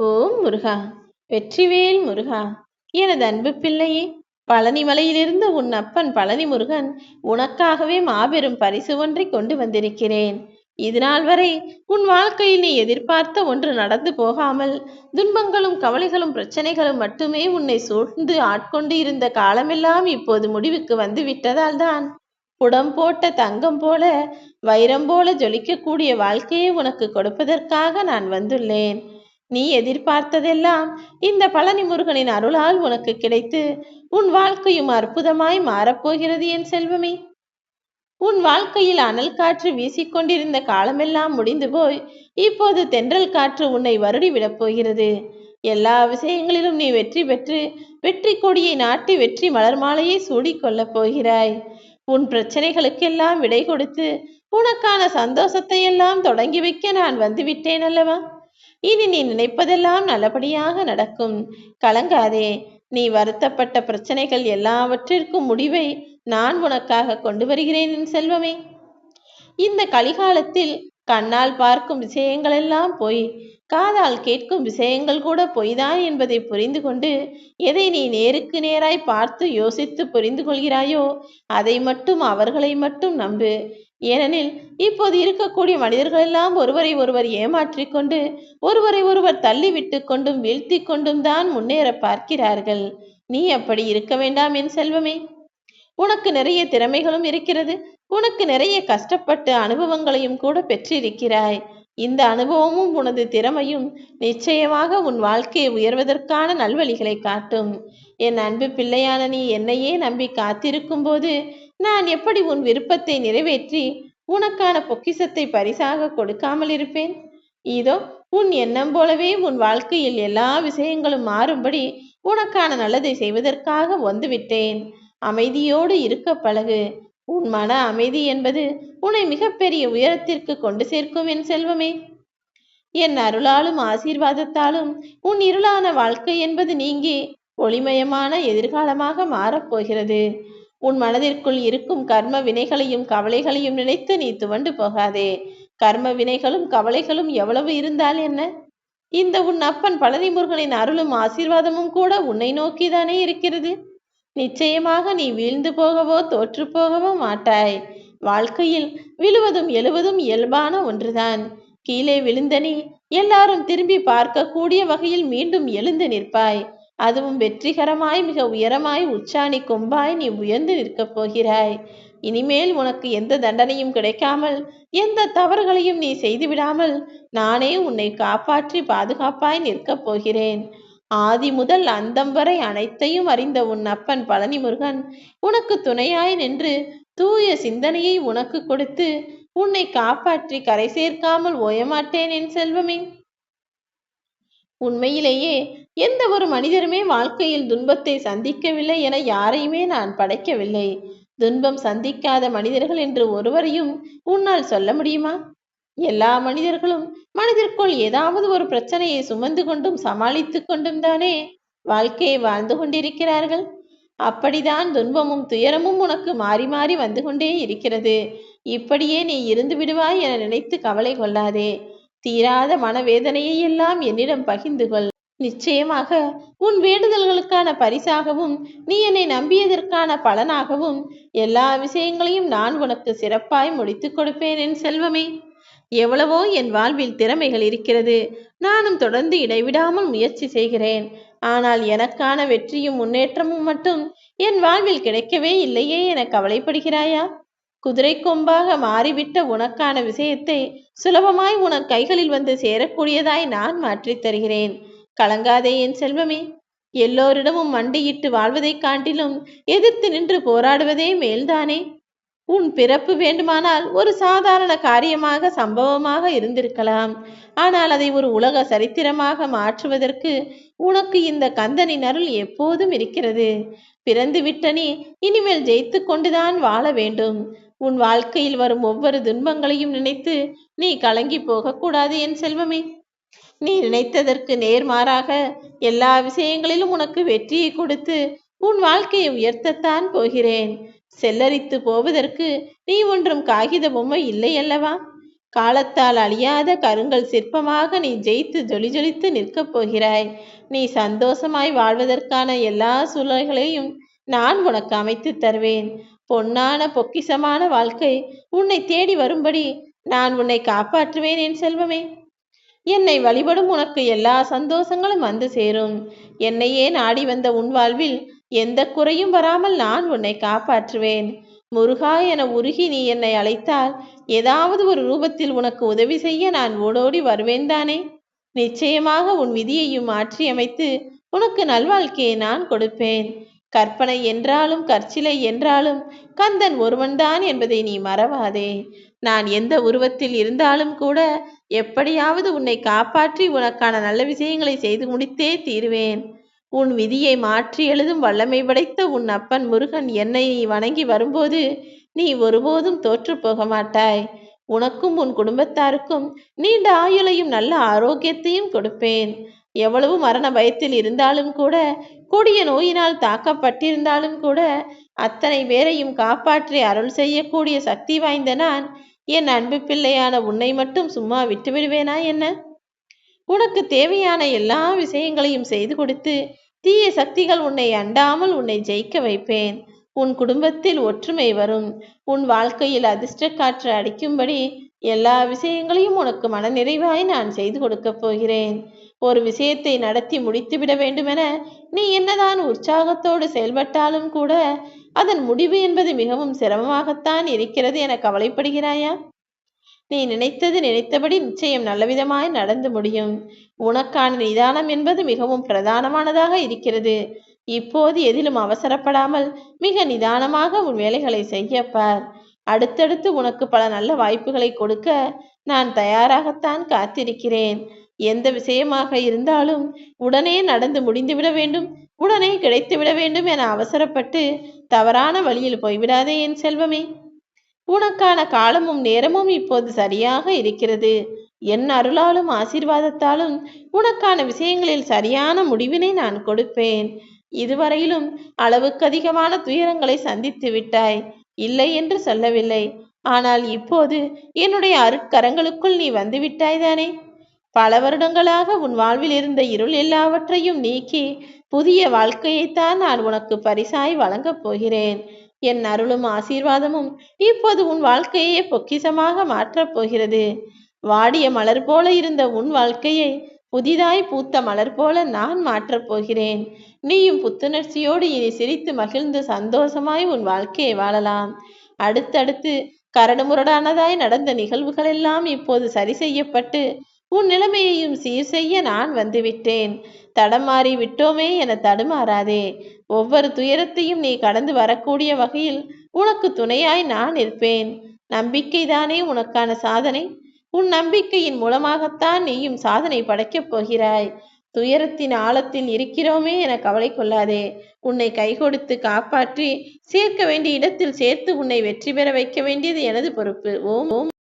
ஓம் முருகா. வெற்றிவேல் முருகா. எனது அன்பு பிள்ளையே பழனி மலையிலிருந்து உன் அப்பன் பழனி முருகன் உனக்காகவே மாபெரும் பரிசு ஒன்றை கொண்டு வந்திருக்கிறேன். இதுநாள் வரை உன் வாழ்க்கையில் நீ எதிர்பார்த்த ஒன்று நடந்து போகாமல் துன்பங்களும் கவலைகளும் பிரச்சனைகளும் மட்டுமே உன்னை சூழ்ந்து ஆட்கொண்டு இருந்த காலமெல்லாம் இப்போது முடிவுக்கு வந்து விட்டதால் தான் புடம் போட்ட தங்கம் போல வைரம் போல ஜொலிக்கக்கூடிய வாழ்க்கையை உனக்கு கொடுப்பதற்காக நான் வந்துள்ளேன். நீ எதிர்பார்த்ததெல்லாம் இந்த பழனி முருகனின் அருளால் உனக்கு கிடைத்து உன் வாழ்க்கையும் அற்புதமாய் மாறப்போகிறது என் செல்வமே. உன் வாழ்க்கையில் அனல் காற்று வீசிக்கொண்டிருந்த காலமெல்லாம் முடிந்து போய் இப்போது தென்றல் காற்று உன்னை வருடி விடப் போகிறது. எல்லா விஷயங்களிலும் நீ வெற்றி பெற்று வெற்றி கொடியை நாட்டி வெற்றி மலர் மாலையை சூடிக்கொள்ளப் போகிறாய். உன் பிரச்சனைகளுக்கெல்லாம் விடை கொடுத்து உனக்கான சந்தோஷத்தை எல்லாம் தொடங்கி வைக்க நான் வந்துவிட்டேன் அல்லவா? இனி நீ நினைப்பதெல்லாம் நல்லபடியாக நடக்கும். கலங்காதே. நீ வருத்தப்பட்ட பிரச்சனைகள் எல்லாவற்றிற்கும் முடிவை நான் உனக்காக கொண்டு வருகிறேன் என் செல்வமே. இந்த கலிகாலத்தில் கண்ணால் பார்க்கும் விஷயங்கள் எல்லாம் பொய் காதால் கேட்கும் விஷயங்கள் கூட பொய்தான் என்பதை புரிந்து கொண்டு எதை நீ நேருக்கு நேராய் பார்த்து யோசித்து புரிந்து கொள்கிறாயோ அதை மட்டும் அவர்களை மட்டும் நம்பு. ஏனெனில் இப்போது இருக்கக்கூடிய மனிதர்கள் எல்லாம் ஒருவரை ஒருவர் ஏமாற்றிக் கொண்டு ஒருவரை ஒருவர் தள்ளிவிட்டு கொண்டும் வீழ்த்தி கொண்டும் தான் முன்னேற பார்க்கிறார்கள். நீ அப்படி இருக்க வேண்டாம் என் செல்வமே. உனக்கு நிறைய திறமைகளும் இருக்கிறது. உனக்கு நிறைய கஷ்டப்பட்டு அனுபவங்களையும் கூட பெற்றிருக்கிறாய். இந்த அனுபவமும் உனது திறமையும் நிச்சயமாக உன் வாழ்க்கையை உயர்வதற்கான நல்வழிகளை காட்டும். என் அன்பு பிள்ளையான நீ என்னையே நம்பி காத்திருக்கும் போது நான் எப்படி உன் விருப்பத்தை நிறைவேற்றி உனக்கான பொக்கிசத்தை பரிசாக கொடுக்காமல் இருப்பேன்? இதோ உன் எண்ணம் போலவே உன் வாழ்க்கையில் எல்லா விஷயங்களும் மாறும்படி உனக்கான நல்லதை செய்வதற்காக வந்துவிட்டேன். அமைதியோடு இருக்க பழகு. உன் மன அமைதி என்பது உன்னை மிகப்பெரிய உயரத்திற்கு கொண்டு சேர்க்கும் என் செல்வமே. என் அருளாலும் ஆசீர்வாதத்தாலும் உன் இருளான வாழ்க்கை என்பது நீங்கி ஒளிமயமான எதிர்காலமாக மாறப்போகிறது உன் மனதிற்குள் இருக்கும் கர்ம வினைகளையும் கவலைகளையும் நினைத்து நீ துவண்டு போகாதே. கர்ம வினைகளும் கவலைகளும் எவ்வளவு இருந்தால் என்ன? இந்த உன் அப்பன் பழனி முருகனின் அருளும் ஆசீர்வாதமும் கூட உன்னை நோக்கிதானே இருக்கிறது. நிச்சயமாக நீ வீழ்ந்து போகவோ தோற்று போகவோ மாட்டாய். வாழ்க்கையில் விழுவதும் எழுவதும் இயல்பான ஒன்றுதான். கீழே விழுந்த நீ எல்லாரும் திரும்பி பார்க்கக்கூடிய வகையில் மீண்டும் எழுந்து நிற்பாய். அதுவும் வெற்றிகரமாய் மிக உயரமாய் உச்சாணி கொம்பாய் நீ உயர்ந்து நிற்கப் போகிறாய். இனிமேல் உனக்கு எந்த தண்டனையும் கிடைக்காமல் எந்த தவறுகளையும் நீ செய்துவிடாமல் நானே உன்னை காப்பாற்றி பாதுகாப்பாய் நிற்கப் போகிறேன். ஆதி முதல் அந்தம் வரை அனைத்தையும் அறிந்த உன் அப்பன் பழனி முருகன் உனக்கு துணையாய் நின்று தூய சிந்தனையை உனக்கு கொடுத்து உன்னை காப்பாற்றி கரை சேர்க்காமல் ஓயமாட்டேன் என் செல்வமே. உண்மையிலேயே எந்த ஒரு மனிதருமே வாழ்க்கையில் துன்பத்தை சந்திக்கவில்லை என யாரையுமே நான் படைக்கவில்லை. துன்பம் சந்திக்காத மனிதர்கள் என்று ஒருவரையும் உன்னால் சொல்ல முடியுமா? எல்லா மனிதர்களும் மனதிற்குள் ஏதாவது ஒரு பிரச்சனையை சுமந்து கொண்டும் சமாளித்து கொண்டும் தானே வாழ்க்கையை வாழ்ந்து கொண்டிருக்கிறார்கள். அப்படிதான் துன்பமும் துயரமும் உனக்கு மாறி மாறி வந்து கொண்டே இருக்கிறது. இப்படியே நீ இருந்து விடுவாய் என நினைத்து கவலை கொள்ளாதே. தீராத மனவேதனையை எல்லாம் என்னிடம் பகிர்ந்து கொள் நிச்சயமாக உன் வேண்டுதல்களுக்கான பரிசாகவும் நீ என்னை நம்பியதற்கான பலனாகவும் எல்லா விஷயங்களையும் நான் உனக்கு சிறப்பாய் முடித்துக் கொடுப்பேன் என் செல்வமே. எவ்வளவோ என் வாழ்வில் திறமைகள் இருக்கிறது. நானும் தொடர்ந்து இடைவிடாமல் முயற்சி செய்கிறேன். ஆனால் எனக்கான வெற்றியும் முன்னேற்றமும் மட்டும் என் வாழ்வில் கிடைக்கவே இல்லையே என கவலைப்படுகிறாயா? குதிரை கொம்பாக மாறிவிட்ட உனக்கான விஷயத்தை சுலபமாய் உனக்கு கைகளில் வந்து சேரக்கூடியதாய் நான் மாற்றித் தருகிறேன். கலங்காதே என் செல்வமே. எல்லோரிடமும் மண்டியிட்டு வாழ்வதைக் காட்டிலும் எதிர்த்து நின்று போராடுவதே மேல்தானே. உன் பிறப்பு வேண்டுமானால் ஒரு சாதாரண காரியமாக சம்பவமாக இருந்திருக்கலாம். ஆனால் அதை ஒரு உலக சரித்திரமாக மாற்றுவதற்கு உனக்கு இந்த கந்தனின் அருள் எப்போதும் இருக்கிறது. பிறந்து விட்ட நீ இனிமேல் ஜெயித்து கொண்டுதான் வாழ வேண்டும். உன் வாழ்க்கையில் வரும் ஒவ்வொரு துன்பங்களையும் நினைத்து நீ கலங்கி போகக்கூடாது என் செல்வமே. நீ நினைத்ததற்கு நேர்மாறாக எல்லா விஷயங்களிலும் உனக்கு வெற்றியை கொடுத்து உன் வாழ்க்கையை உயர்த்தத்தான் போகிறேன். செல்லரித்து போவதற்கு நீ ஒன்றும் காகித பொம்மை இல்லை அல்லவா? காலத்தால் அழியாத கருங்கல் சிற்பமாக நீ ஜெயித்து ஜொலி ஜொலித்து நிற்கப் போகிறாய். நீ சந்தோஷமாய் வாழ்வதற்கான எல்லா சூழல்களையும் நான் உனக்கு அமைத்து தருவேன். பொன்னான பொக்கிசமான வாழ்க்கை உன்னை தேடி வரும்படி நான் உன்னை காப்பாற்றுவேன் என் செல்வமே. என்னை வழிபடும் உனக்கு எல்லா சந்தோஷங்களும் வந்து சேரும். என்னையே நாடி வந்த உன் வாழ்வில் எந்த குறையும் வராமல் நான் உன்னை காப்பாற்றுவேன். முருகா என உருகி நீ என்னை அழைத்தால் ஏதாவது ஒரு ரூபத்தில் உனக்கு உதவி செய்ய நான் ஓடோடி வருவேன் தானே. நிச்சயமாக உன் விதியையும் மாற்றியமைத்து உனக்கு நல்வாழ்க்கையை நான் கொடுப்பேன். கற்பனை என்றாலும் கற்சிலை என்றாலும் கந்தன் ஒருவன்தான் என்பதை நீ மறவாதே. நான் எந்த உருவத்தில் இருந்தாலும் கூட எப்படியாவது உன்னை காப்பாற்றி உனக்கான நல்ல விஷயங்களை செய்து முடித்தே தீருவேன். உன் விதியை மாற்றி எழுதும் வல்லமை படைத்த உன் அப்பன் முருகன் என்னை நீ வணங்கி வரும்போது நீ ஒருபோதும் தோற்று போக மாட்டாய். உனக்கும் உன் குடும்பத்தாருக்கும் நீண்ட ஆயுளையும் நல்ல ஆரோக்கியத்தையும் கொடுப்பேன். எவ்வளவு மரண பயத்தில் இருந்தாலும் கூட கொடிய நோயினால் தாக்கப்பட்டிருந்தாலும் கூட அத்தனை பேரையும் காப்பாற்றி அருள் செய்யக்கூடிய சக்தி வாய்ந்த நான் என் அன்பு பிள்ளையான உன்னை மட்டும் சும்மா விட்டு விடுவேனா என்ன? உனக்கு தேவையான எல்லா விஷயங்களையும் செய்து கொடுத்து தீய சக்திகள் உன்னை அண்டாமல் உன்னை ஜெயிக்க வைப்பேன். உன் குடும்பத்தில் ஒற்றுமை வரும். உன் வாழ்க்கையில் அதிர்ஷ்ட காற்று அடிக்கும்படி எல்லா விஷயங்களையும் உனக்கு மனநிறைவாய் நான் செய்து கொடுக்கப் போகிறேன். ஒரு விஷயத்தை நடத்தி முடித்துவிட வேண்டுமென நீ என்னதான் உற்சாகத்தோடு செயல்பட்டாலும் கூட அதன் முடிவு என்பது மிகவும் சிரமமாகத்தான் இருக்கிறது என கவலைப்படுகிறாயா? நீ நினைத்தது நினைத்தபடி நிச்சயம் நல்லவிதமாய் நடந்து முடியும். உனக்கான நிதானம் என்பது மிகவும் பிரதானமானதாக இருக்கிறது. இப்போது எதிலும் அவசரப்படாமல் மிக நிதானமாக உன் வேலைகளை செய்யப்பார் அடுத்தடுத்து உனக்கு பல நல்ல வாய்ப்புகளை கொடுக்க நான் தயாராகத்தான் காத்திருக்கிறேன். எந்த விஷயமாக இருந்தாலும் உடனே நடந்து முடிந்துவிட வேண்டும். உடனே கிடைத்துவிட வேண்டும் என அவசரப்பட்டு தவறான வழியில் போய்விடாதே என் செல்வமே. உனக்கான காலமும் நேரமும் இப்போது சரியாக இருக்கிறது. என் அருளாலும் ஆசீர்வாதத்தாலும் உனக்கான விஷயங்களில் சரியான முடிவினை நான் கொடுப்பேன். இதுவரையிலும் அளவுக்கு அதிகமான துயரங்களை சந்தித்து விட்டாய். இல்லை என்று சொல்லவில்லை. ஆனால் இப்போது என்னுடைய அருட்கரங்களுக்குள் நீ வந்துவிட்டாய்தானே பல வருடங்களாக உன் வாழ்வில் இருந்த இருள் எல்லாவற்றையும் நீக்கி புதிய வாழ்க்கையைத்தான் நான் உனக்கு பரிசாய் வழங்கப் போகிறேன். என் அருளும் ஆசீர்வாதமும் இப்போது உன் வாழ்க்கையே பொக்கிசமாக மாற்றப் போகிறது. வாடிய மலர் போல இருந்த உன் வாழ்க்கையை புதிதாய் பூத்த மலர் போல நான் மாற்றப் போகிறேன். நீயும் புத்துணர்ச்சியோடு இனி சிரித்து மகிழ்ந்து சந்தோஷமாய் உன் வாழ்க்கையை வாழலாம். அடுத்தடுத்து கரடுமுரடானதாய் நடந்த நிகழ்வுகள் எல்லாம் இப்போது சரி செய்யப்பட்டு உன் நிலைமையையும் சீர் செய்ய நான் வந்துவிட்டேன். தடமாறி விட்டோமே என தடுமாறாதே. ஒவ்வொரு துயரத்தையும் நீ கடந்து வரக்கூடிய வகையில் உனக்கு துணையாய் நான் இருப்பேன் நம்பிக்கைதானே உனக்கான சாதனை? உன் நம்பிக்கையின் மூலமாகத்தான் நீயும் சாதனை படைக்கப் போகிறாய். துயரத்தின் ஆழத்தில் இருக்கிறோமே என கவலை கொள்ளாதே. உன்னை கை கொடுத்து காப்பாற்றி சேர்க்க வேண்டிய இடத்தில் சேர்த்து உன்னை வெற்றி பெற வைக்க வேண்டியது எனது பொறுப்பு. ஓம் ஓம்.